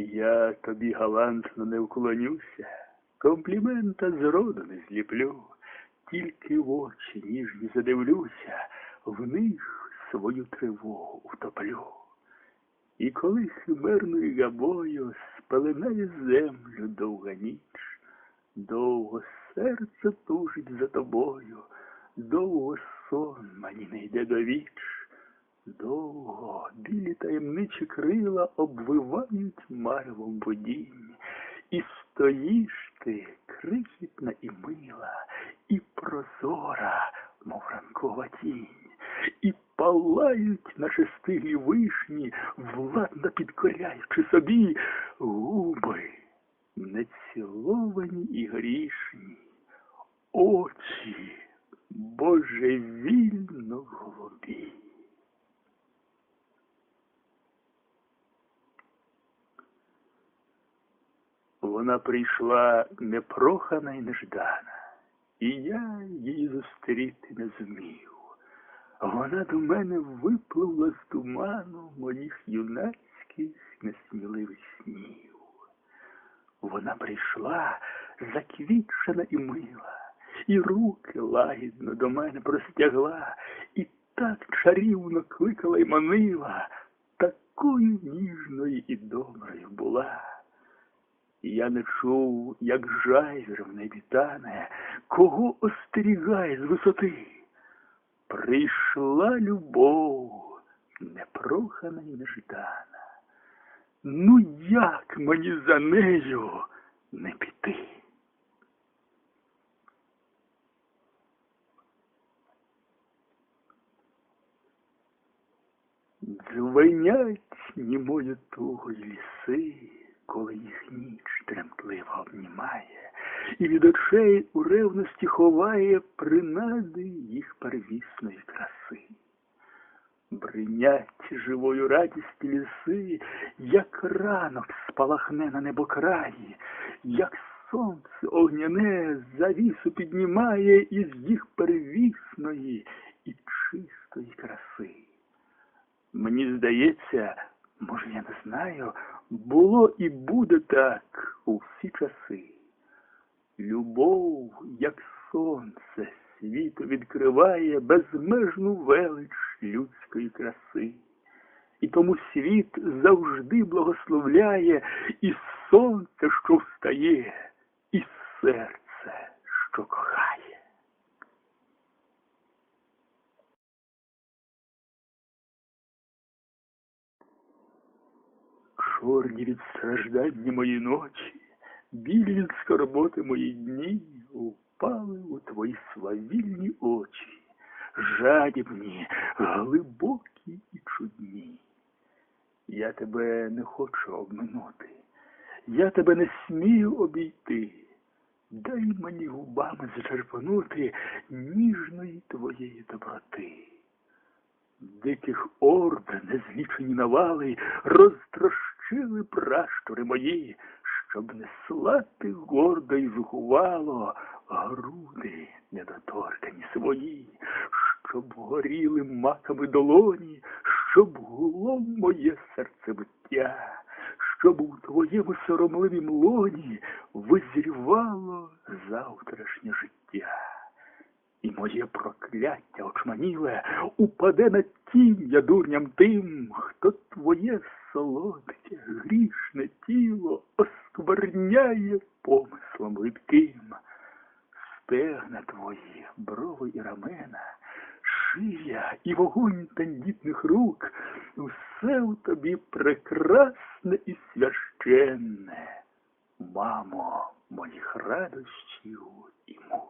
Я тобі галантно не вклонюся, комплімента зроду не зліплю, тільки в очі ніжні задивлюся, в них свою тривогу втоплю. І коли химерною габою спеленає землю довга ніч, довго серце тужить за тобою, довго сон мені не йде до віч. Довго білі таємничі крила обвивають марвом водінь, і стоїш ти крихітна і мила, і прозора, мов ранкова тінь, і палають, наче стиглі вишні, владно підкоряючи собі. Губи, неціловані і грішні, очі божевільно Вона прийшла непрохана й неждана, і я її зустріти не зумів. Вона до мене випливла з туману моїх юнацьких несміливих снів. Вона прийшла заквітчена і мила, і руки лагідно до мене простягла, і так чарівно кликала й манила, такою ніжною і доброю була. Я не чув, як жайвір в небі кого остерігає з висоти. Прийшла любов, непрохана й неждана. Ну як мені за нею не піти? Дзвенять німою тугою ліси, коли їх ніч тремтливо обнімає, і від очей у ревності ховає принади їх первісної краси. Бринять живою радісті ліси, як ранок спалахне на небокраї, як сонце огняне завісу піднімає із їх первісної і чистої краси. Мені здається, може, я не знаю, було і буде так у всі часи. Любов, як сонце, світу відкриває безмежну велич людської краси. І тому світ завжди благословляє і сонце, що встає, і серце, що кохає. Чорні від страждання мої ночі, білі від скорботи мої дні упали у твої свавільні очі, жадібні, глибокі і чудні. Я тебе не хочу обминути, я тебе не смію обійти. Дай мені губами зачерпнути ніжної твоєї доброти. Диких орд незлічені навали розтрощили пращури мої, щоб не слати гордо й зухувало груди недоторкані свої, щоб горіли маками долоні, щоб гуло моє серцебиття, щоб у твоєму соромливім лоні визрівало завтрашнє життя. І моє прокляття очманіле упаде на тім'я дурням тим, хто твоє солодке, грішне тіло оскверняє помислом липким. Стегна твої, брови і рамена, шия і вогонь тендітних рук, все у тобі прекрасне і священне, мамо моїх радощів і мук.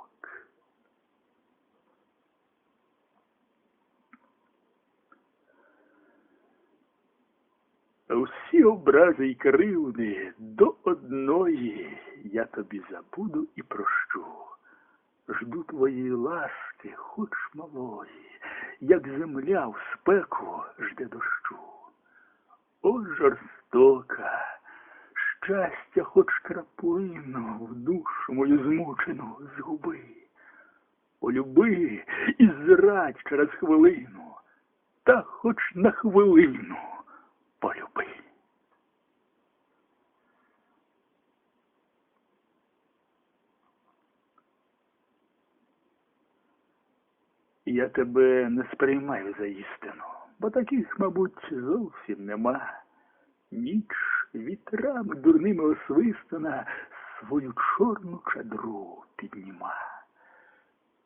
Всі образи й кривди до одної я тобі забуду і прощу. Жду твоєї ласки, хоч малої, як земля в спеку жде дощу. О, жорстока, щастя, хоч краплину в душу мою змучену згуби. Полюби і зрадь через хвилину, та хоч на хвилину полюби. Я тебе не сприймаю за істину, бо таких, мабуть, зовсім нема. Ніч вітрам дурними освистана свою чорну чадру підніма.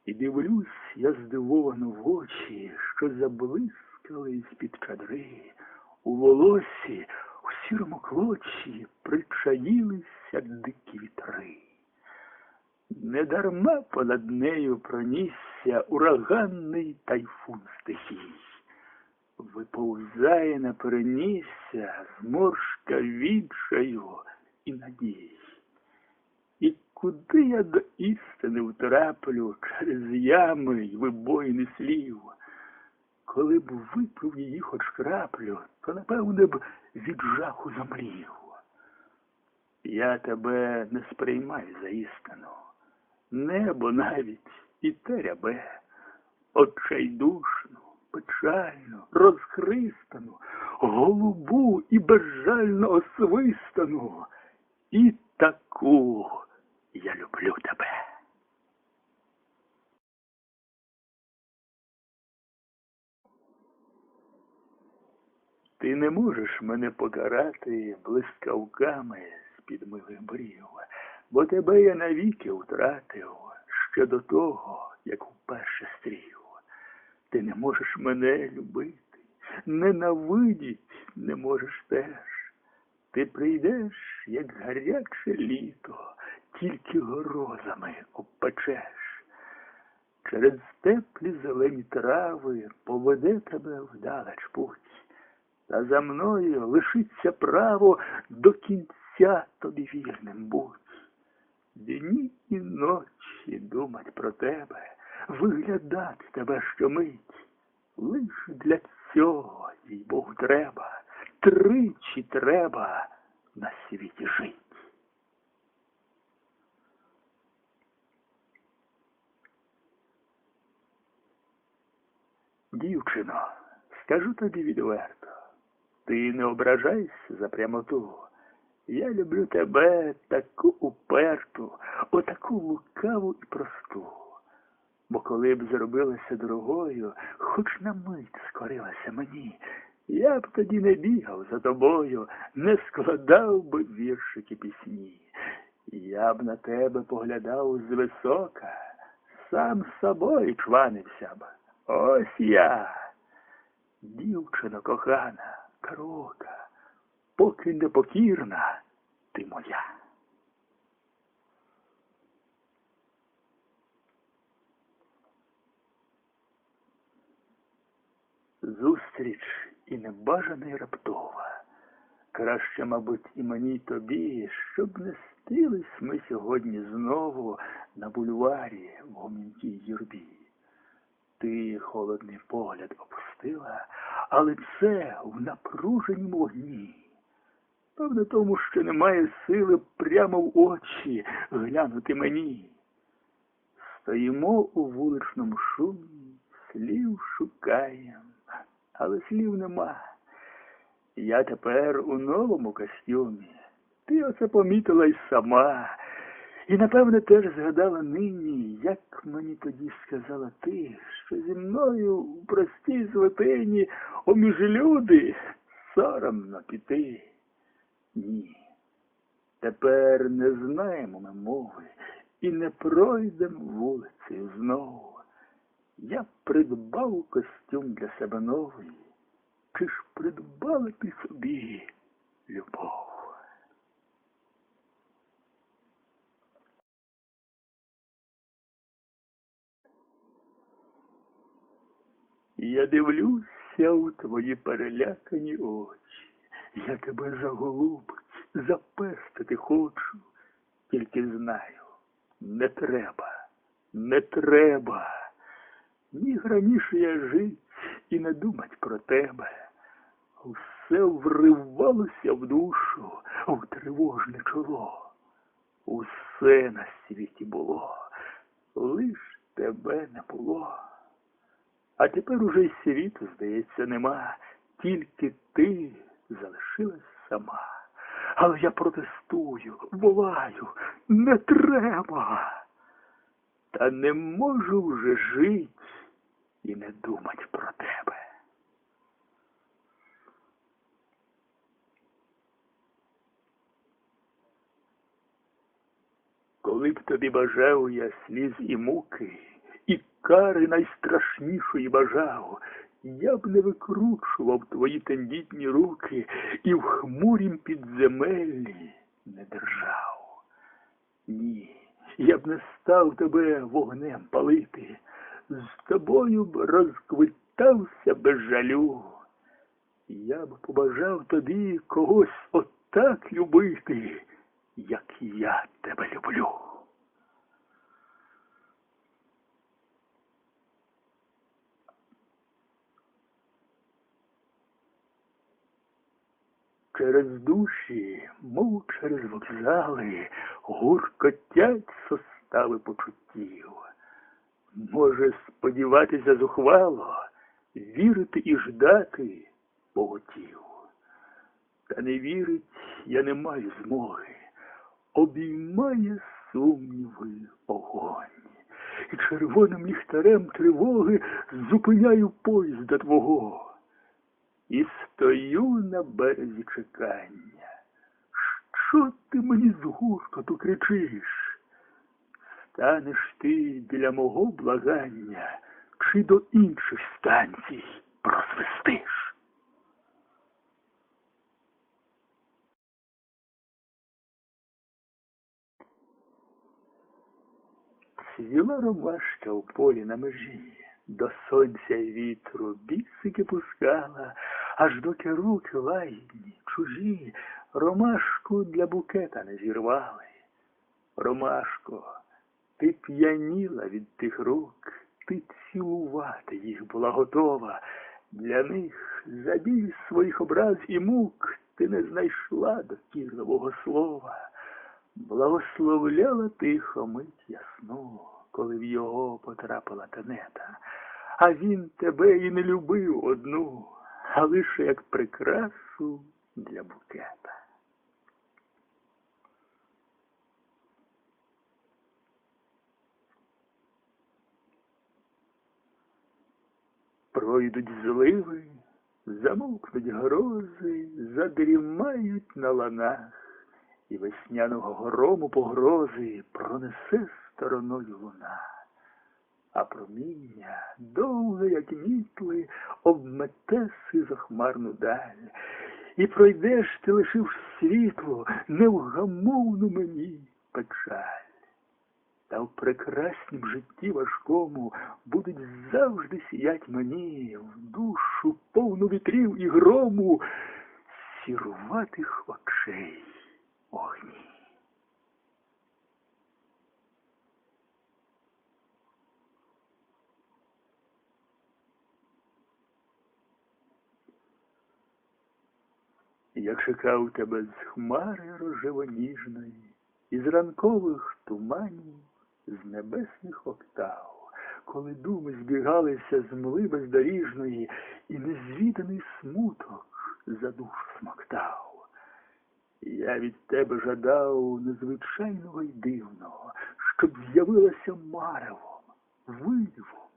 І дивлюсь, я здивовано в очі, що заблискали з-під чадри, у волосі, у сірому клочі причаїлися дикі вітри. Недарма понад нею пронісся ураганний тайфун стихій. Виповзає на перенісся зморшка відчаю і надій. І куди я до істини втраплю через ями й вибоїни слів? Коли б випив її хоч краплю, то напевне б від жаху замрів. Я тебе не сприймаю за істину. Небо навіть і те рябе, очайдушну, печальну, розхристану, голубу і безжально освистану. І таку я люблю тебе. Ти не можеш мене покарати блискавками з-під милих брів, бо тебе я навіки втратив ще до того, як вперше стрів. Ти не можеш мене любити, ненавидіть не можеш теж. Ти прийдеш, як гаряче літо, тільки грозами обпечеш. Через теплі зелені трави поведе тебе вдалеч путь, та за мною лишиться право до кінця тобі вірним будь. Дні і ночі думать про тебе, виглядати тебе щомить. Лиш для цього, їй Богу, треба, тричі треба на світі жить. Дівчино, скажу тобі відверто, ти не ображайся за прямоту. Я люблю тебе таку уперту, отаку лукаву і просту. Бо коли б зробилася дорогою, хоч на мить скорилася мені, я б тоді не бігав за тобою, не складав би віршики пісні. Я б на тебе поглядав звисока, сам собою чванився б. Ось я, дівчино кохана, карока, поки непокірна ти моя. Зустріч і небажана і раптова. Краще, мабуть, і мені й тобі, щоб не стились ми сьогодні знову на бульварі в гомінтій юрбі. Ти холодний погляд опустила, але це в напруженім вогні. Певно, тому що немає сили прямо в очі глянути мені. Стоїмо у вуличному шумі, слів шукаєм, але слів нема. Я тепер у новому костюмі. Ти оце помітила й сама. І, напевне, теж згадала нині, як мені тоді сказала ти, що зі мною в простій святині оміж люди соромно піти. Ні. Тепер не знаємо ми мови і не пройдемо вулицею знову. Я придбав костюм для себе новий. Чи ж придбала ти собі любов? Я дивлюся у твої перелякані очі. Я тебе за голубець запестити хочу, тільки знаю, не треба, не треба. Міг раніше я жить і не думать про тебе. Все вривалося в душу, в тривожне чоло. Усе на світі було, лиш тебе не було. А тепер уже й світу, здається, нема, тільки ти залишилась сама. Але я протестую, волаю, не треба. Та не можу вже жить і не думать про тебе. Коли б тобі бажав я сліз і муки, кари найстрашнішої бажав, я б не викручував твої тендітні руки і в хмурім підземеллі не держав. Ні, я б не став тебе вогнем палити, з тобою б розквитався без жалю. Я б побажав тобі когось отак любити, як я тебе люблю. Через душі, мов через вокзали, гуркотять состави почуттів. Може сподіватися зухвало, вірити і ждати поготів. Та не вірить я не маю змоги, обіймає сумніви огонь. І червоним ліхтарем тривоги зупиняю поїзда твого. І стою на березі чекання. Що ти мені з гуркоту кричиш? Станеш ти біля мого благання, чи до інших станцій просвистиш? Цвіла ромашка в полі на межі, до сонця й вітру бісики пускала, аж доки руки лагідні, чужі, ромашку для букета не зірвали. Ромашко, ти п'яніла від тих рук, ти цілувати їх була готова. Для них за біль своїх образ і мук ти не знайшла докірливого слова. Благословляла тихо мить ясну, коли в його потрапила тенета, а він тебе і не любив одну, а лише як прикрасу для букета. Пройдуть зливи, замовкнуть грози, задрімають на ланах, і весняного грому погрози пронесе стороною луна, а проміння довге, як мітли, обмете сизохмарну даль, і пройдеш ти, лишивши світло, невгамовну мені печаль. Та в прекраснім житті важкому будуть завжди сіять мені в душу повну вітрів і грому сіруватих очей огні. Я чекав тебе з хмари рожевоніжної, із ранкових туманів, з небесних октав, коли думи збігалися з мли бездоріжної, і незвіданий смуток за душу смоктав. Я від тебе жадав незвичайного й дивного, щоб з'явилася маревом, виривом,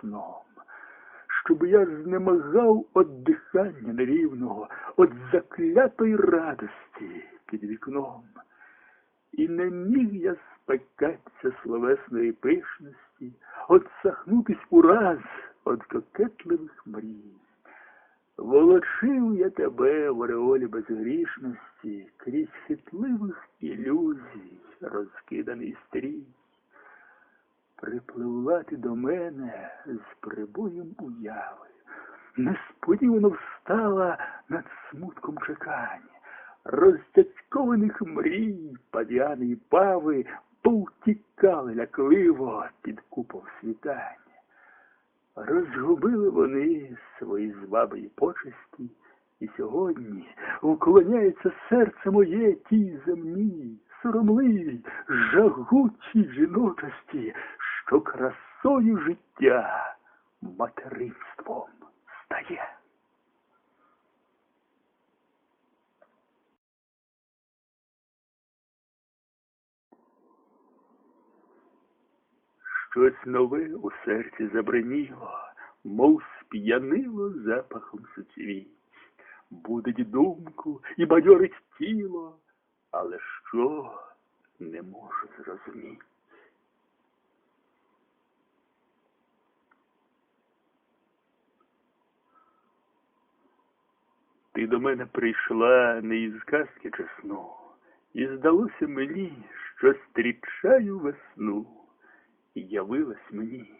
сном, щоб я знемагав од дихання нерівного, од заклятої радості під вікном. І не міг я спекатися словесної пишності, отсахнутись ураз од кокетливих мрій. Волочив я тебе в ореолі безгрішності крізь хитливих Припливла до мене з прибоєм уяви, несподівано встала над смутком чекання, розтяцькованих мрій, падяни й пави повтікали лякливо під купол світання. Розгубили вони свої зваби й почесті, і сьогодні уклоняється серце моє тій земній, соромливій, жагучій жіночості, що красою життя материнством стає. Щось нове у серці забриніло, мов сп'янило запахом суцвіть. Будить думку і бадьорить тіло, але що не можу зрозуміти. Ти до мене прийшла не із казки чи і здалося мені, що зустрічаю весну. Явилась мені,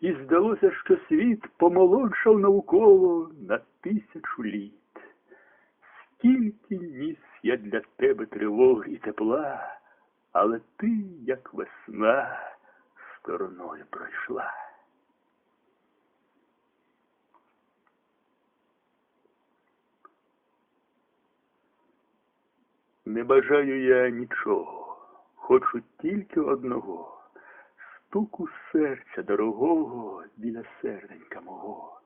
і здалося, що світ помолодшав навколо на тисячу літ. Скільки ніс я для тебе тривог і тепла, але ти, як весна, стороною пройшла. Не бажаю я нічого, хочу тільки одного стуку серця дорогого біля серденька мого.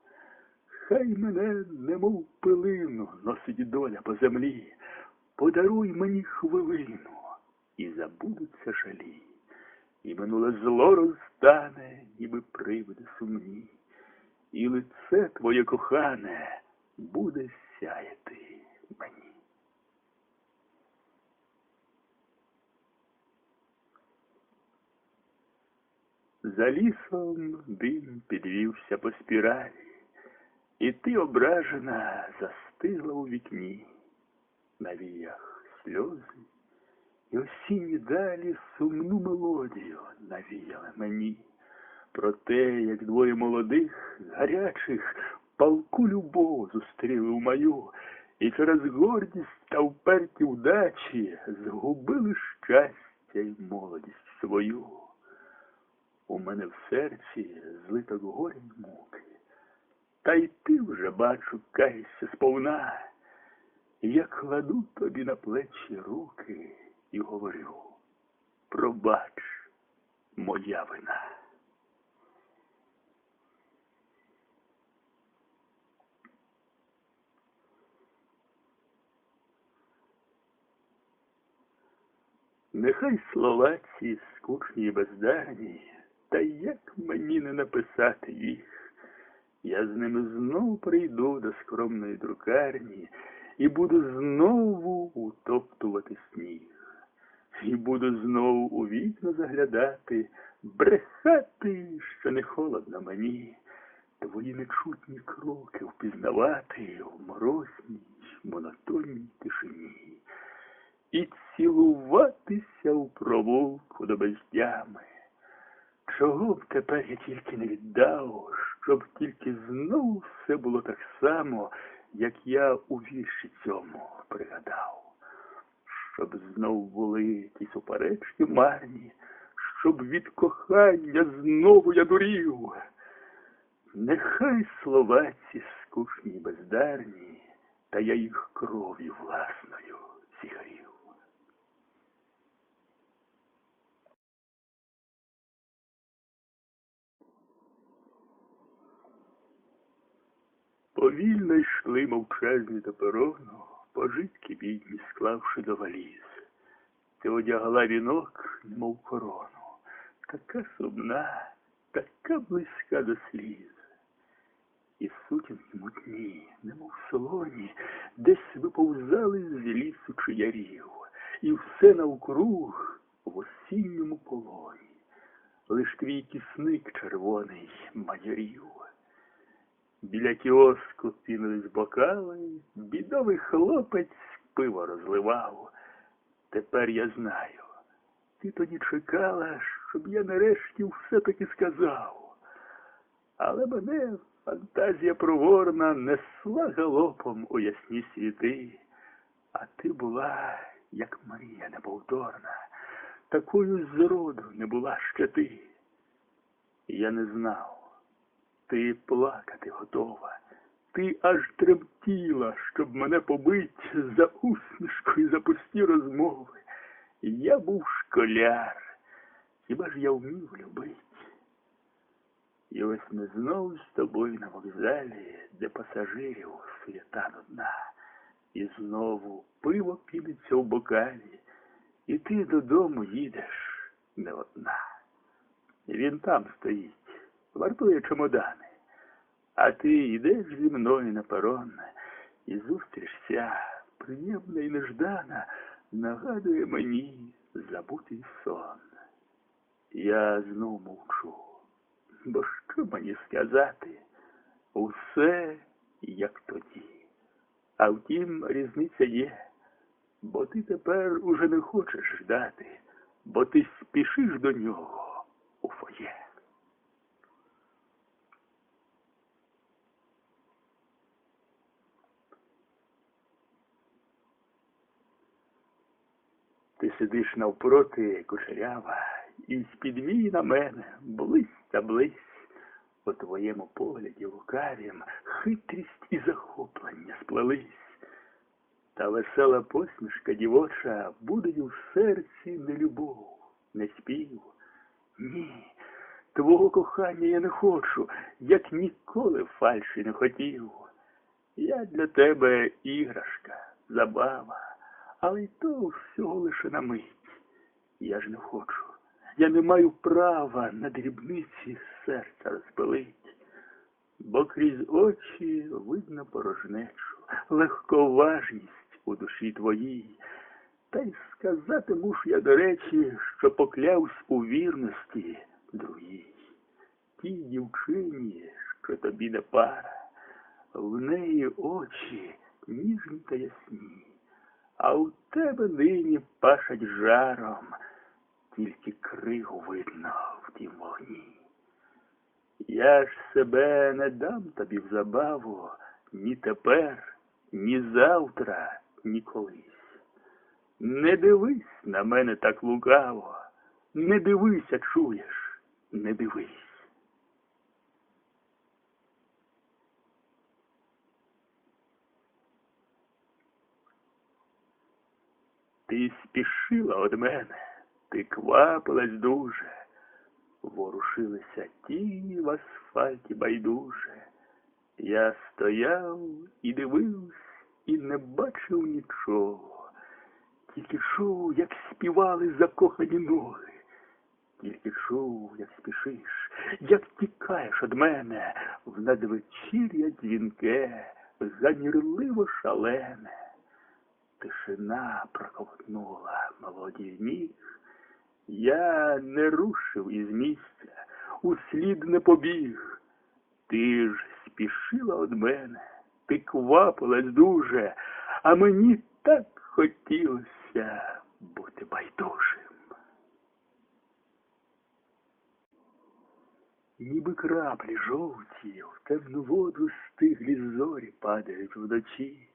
Хай мене, немов пилину, носить доля по землі, подаруй мені хвилину, і забудуться жалі, і минуле зло розтане, ніби привиди сумні, і лице твоє кохане буде сяяти мені. За лісом дим підвівся по спіралі, і ти, ображена, застигла у вікні, на віях сльози, і осінні далі сумну мелодію навіяли мені про те, як двоє молодих, гарячих, палку любов зустріли в мою, і через гордість та вперті вдачі згубили щастя й молодість свою. У мене в серці злиток горя й муки. Та й ти вже, бачу, каєшся сповна. Я кладу тобі на плечі руки і говорю, пробач, моя вина. Нехай слова ці скучні і бездарні, та як мені не написати їх? Я з ними знову прийду до скромної друкарні і буду знову утоптувати сніг. І буду знову у вікна заглядати, брехати, що не холодно мені, твої нечутні кроки впізнавати в морозній, монотонній тишині, і цілуватися у провулку до бездями. Чого б тепер я тільки не віддав, щоб тільки знов все було так само, як я у вірші цьому пригадав, щоб знов були ті суперечки марні, щоб від кохання знову я дурів. Нехай слова ці скучні й бездарні, та я їх кров'ю власною Повільно йшли мовчазні до перону, пожитки бідні, склавши до валіз. Ти одягла вінок, немов корону, така сумна, така близька до сліз. І сутінки мутні, немов солоні, десь виповзали з лісу чиярів, і все навкруг в осінньому полоні. Лиш твій кисник червоний майорів. Біля кіоску пінились бокали, бідовий хлопець пиво розливав. Тепер я знаю. Ти тоді чекала, щоб я нарешті все-таки сказав. Але мене фантазія проворна несла галопом у ясні світи, а ти була, як Марія неповторна, такою зроду не була ще ти. Я не знав. Ти плакати готова. Ти аж тремтіла, щоб мене побить за усмішку і за пусті розмови. Я був школяр. Хіба ж я вмів любить? І ось ми знов з тобою на вокзалі, де пасажирів суєта нудна. І знову пиво підеться в бокалі, і ти додому їдеш не одна. Він там стоїть вартує чемодани. А ти йдеш зі мною на перон, і зустрічся, приємна і неждана, нагадує мені забутий сон. Я знов мовчу, бо що мені сказати? Усе як тоді. А втім, різниця є, бо ти тепер уже не хочеш ждати, бо ти спішиш до нього у фоє. Ти сидиш навпроти кучерява, і з-під на мене близь та близь. У твоєму погляді лукавім хитрість і захоплення сплелись. Та весела посмішка дівоча буде в серці не любов, не спів. Ні, твого кохання я не хочу, як ніколи фальші не хотів. Я для тебе іграшка, забава, але й то всього лише на мить. Я ж не хочу. Я не маю права на дрібниці серця розпилить, бо крізь очі видно порожнечу, легковажність у душі твоїй. Та й сказати муж я, до речі, що поклявсь у вірності другій. Тій дівчині, що тобі не пара, в неї очі ніжні та ясні, а у тебе нині пашать жаром тільки кригу видно в тім вогні. Я ж себе не дам тобі в забаву ні тепер, ні завтра, ні колись. Не дивись на мене так лукаво, не дивися, чуєш, не дивись. Ти спішила од мене. Ти квапилась дуже, ворушилися тіні в асфальті байдуже. Я стояв і дивився, і не бачив нічого, тільки чув, як співали закохані ноги, тільки чув, як спішиш, як тікаєш від мене в надвечір'я дзвінке, занірливо шалене. Тишина проковтнула молоді ніг. Я не рушив із місця, услід не побіг. Ти ж спішила од мене, ти квапилась дуже, а мені так хотілося бути байдужим. Ніби краплі жовті в темну воду стиглі зорі падають вночі.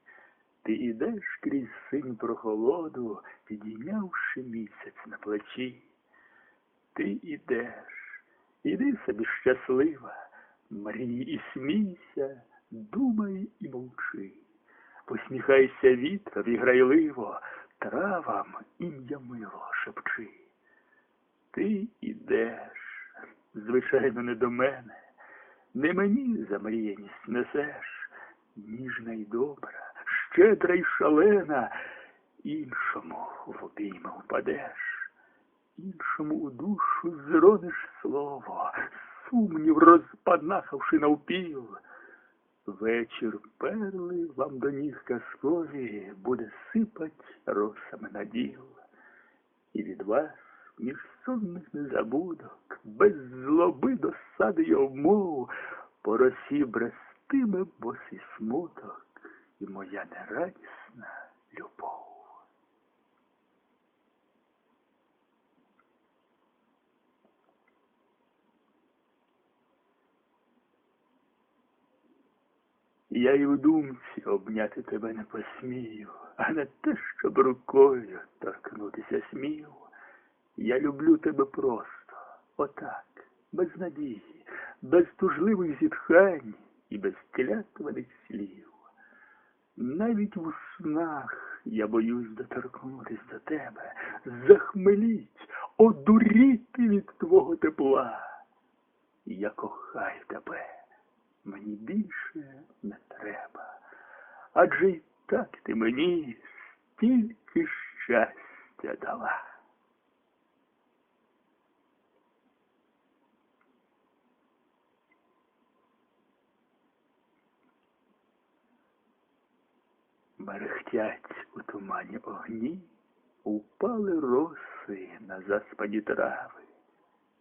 Ти ідеш крізь синю прохолоду, підійнявши місяць на плечі. Ти ідеш, іди собі щаслива, мрій і смійся, думай і мовчи. Посміхайся вітрові грайливо, травам ім'я мило шепчи. Ти ідеш, звичайно, не до мене, не мені замріяність несеш, ніжна й добра щедра й шалена, іншому в обійми впадеш, іншому у душу зрониш слово, сумнів розпанахавши навпіл. Вечір перли вам до ніг казкові буде сипать росами на діл. І від вас між сонних незабудок, без злоби досади й обмов, по росі брестиме босий смуток і моя нерадісна любов. Я й у думці обняти тебе не посмію, а не те, щоб рукою торкнутися смів. Я люблю тебе просто, отак, без надії, без тужливих зітхань і без клятваних слів. Навіть у снах я боюсь доторкнутись до тебе, захмеліть, одуріти від твого тепла. Я кохаю тебе, мені більше не треба, адже й так ти мені стільки щастя дала. Мерехтять у тумані огні, упали роси на заспані трави.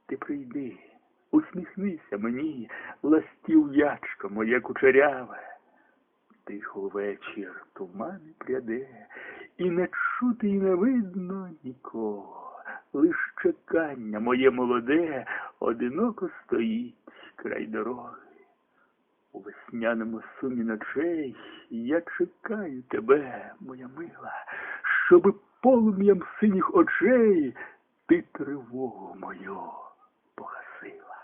Ти прийди, усміхнися мені, ластів'ячко моє кучеряве. Тихо вечір тумани пряде, і не чути, і не видно нікого. Лиш чекання моє молоде одиноко стоїть край дороги. У весняному сумі ночей я чекаю тебе, моя мила, щоби полум'ям синіх очей ти тривогу мою погасила.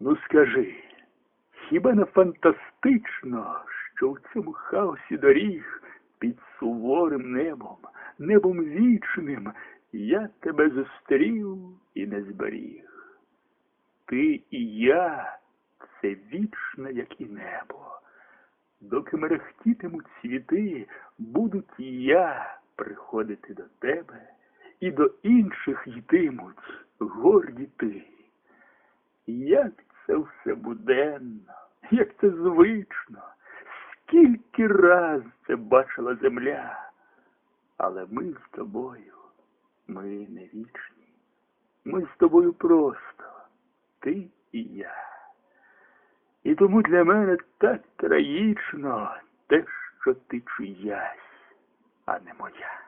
Ну скажи, хіба не фантастично, що в цьому хаосі доріг під суворим небом, небом вічним я тебе зустрів і не зберіг. Ти і я це вічне, як і небо. Доки мерехтітимуть світи, будуть я приходити до тебе, і до інших йтимуть горді ти. Як це все буденно, як це звично, скільки раз це бачила земля, але ми з тобою, ми не вічні, ми з тобою просто, ти і я. І тому для мене так трагічно те, що ти чиясь, а не моя.